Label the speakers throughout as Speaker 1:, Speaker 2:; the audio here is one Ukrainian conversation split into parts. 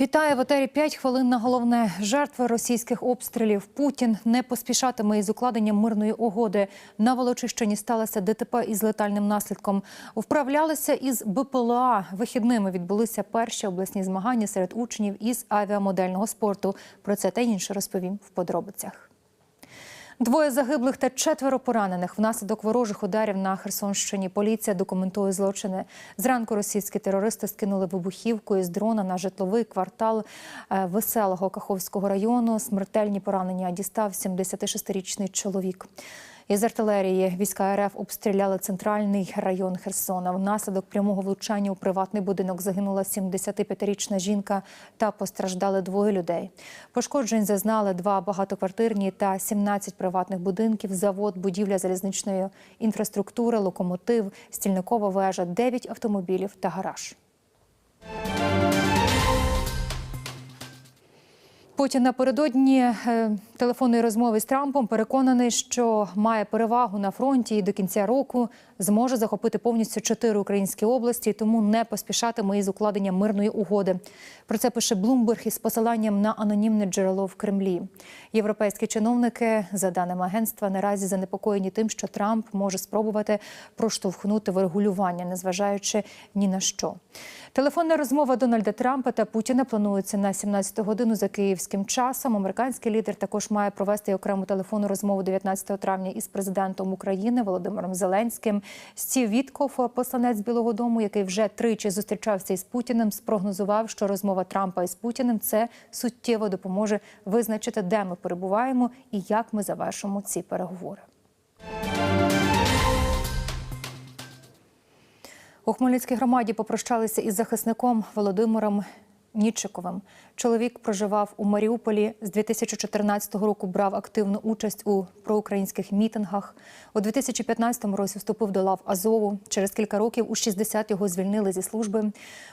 Speaker 1: Вітаю в етері 5 хвилин на головне. Жертви російських обстрілів. Путін не поспішатиме із укладенням мирної угоди. На Волочищині сталося ДТП із летальним наслідком. Вправлялися із БПЛА. Вихідними відбулися перші обласні змагання серед учнів із авіамодельного спорту. Про це та інше розповім в подробицях. Двоє загиблих та четверо поранених внаслідок ворожих ударів на Херсонщині. Поліція документує злочини. Зранку російські терористи скинули вибухівку із дрона на житловий квартал е, веселого Каховського району. Смертельні поранення дістав 76-річний чоловік. Із артилерії війська РФ обстріляли центральний район Херсона. Внаслідок прямого влучання у приватний будинок загинула 75-річна жінка та постраждали двоє людей. Пошкоджень зазнали два багатоквартирні та 17 приватних будинків, завод, будівля залізничної інфраструктури, локомотив, стільникова вежа, 9 автомобілів та гараж. Путін напередодні е, телефонної розмови з Трампом переконаний, що має перевагу на фронті і до кінця року зможе захопити повністю чотири українські області, тому не поспішатиме із укладенням мирної угоди. Про це пише Блумберг із посиланням на анонімне джерело в Кремлі. Європейські чиновники, за даними агентства, наразі занепокоєні тим, що Трамп може спробувати проштовхнути врегулювання, незважаючи ні на що. Телефонна розмова Дональда Трампа та Путіна планується на 17 годину за київським часом. Американський лідер також має провести окрему телефонну розмову 19 травня із президентом України Володимиром Зеленським. Стів Вітков, посланець Білого Дому, який вже тричі зустрічався із Путіним, спрогнозував, що розмова Трампа із Путіним це суттєво допоможе визначити, де ми перебуваємо і як ми завершимо ці переговори. У Хмельницькій громаді попрощалися із захисником Володимиром Нічиковим. Чоловік проживав у Маріуполі з 2014 року. Брав активну участь у проукраїнських мітингах. У 2015 році вступив до лав Азову. Через кілька років у 60 його звільнили зі служби.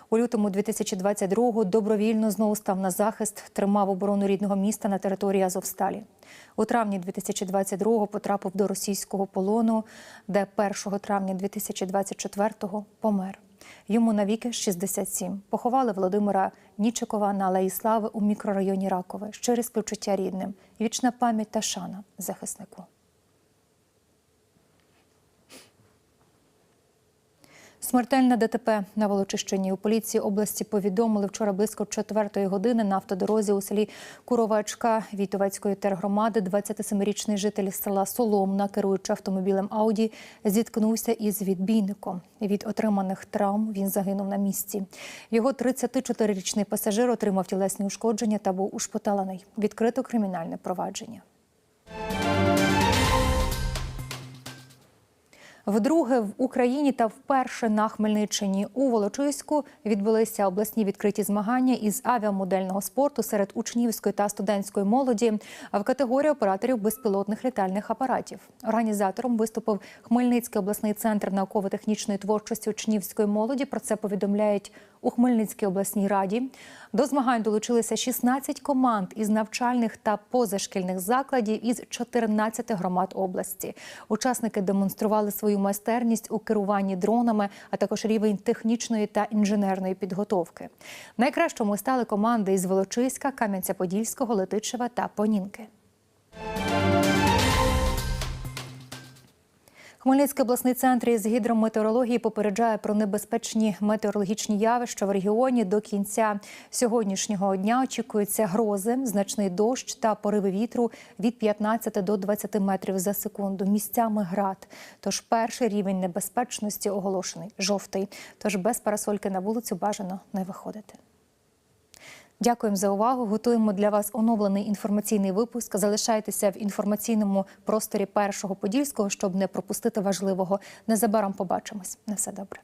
Speaker 1: У лютому 2022-го добровільно знову став на захист, тримав оборону рідного міста на території Азовсталі. У травні 2022-го потрапив до російського полону, де 1 травня 2024-го помер. Йому навіки 67. Поховали Володимира Нічикова на Алеї Слави у мікрорайоні Ракове. Щире співчуття рідним. Вічна пам'ять та шана захиснику. Смертельне ДТП на Волочищині. У поліції області повідомили вчора близько 4 години на автодорозі у селі Куровачка Вітовецької тергромади 27-річний житель села Соломна, керуючи автомобілем Ауді, зіткнувся із відбійником. Від отриманих травм він загинув на місці. Його 34-річний пасажир отримав тілесні ушкодження та був ушпиталений. Відкрито кримінальне провадження. Вдруге в Україні та вперше на Хмельниччині у Волочиську відбулися обласні відкриті змагання із авіамодельного спорту серед учнівської та студентської молоді в категорії операторів безпілотних літальних апаратів. Організатором виступив Хмельницький обласний центр науково-технічної творчості учнівської молоді. Про це повідомляють у Хмельницькій обласній раді. До змагань долучилися 16 команд із навчальних та позашкільних закладів із 14 громад області. Учасники демонстрували свою майстерність у керуванні дронами, а також рівень технічної та інженерної підготовки. Найкращими стали команди із Волочиська, Кам'янця-Подільського, Летичева та Понінки. Хмельницький обласний центр із гідрометеорології попереджає про небезпечні метеорологічні явища в регіоні. До кінця сьогоднішнього дня очікуються грози, значний дощ та пориви вітру від 15 до 20 метрів за секунду. Місцями град. Тож перший рівень небезпечності оголошений жовтий. Тож без парасольки на вулицю бажано не виходити. Дякуємо за увагу. Готуємо для вас оновлений інформаційний випуск. Залишайтеся в інформаційному просторі першого подільського, щоб не пропустити важливого. Незабаром побачимось. На все добре.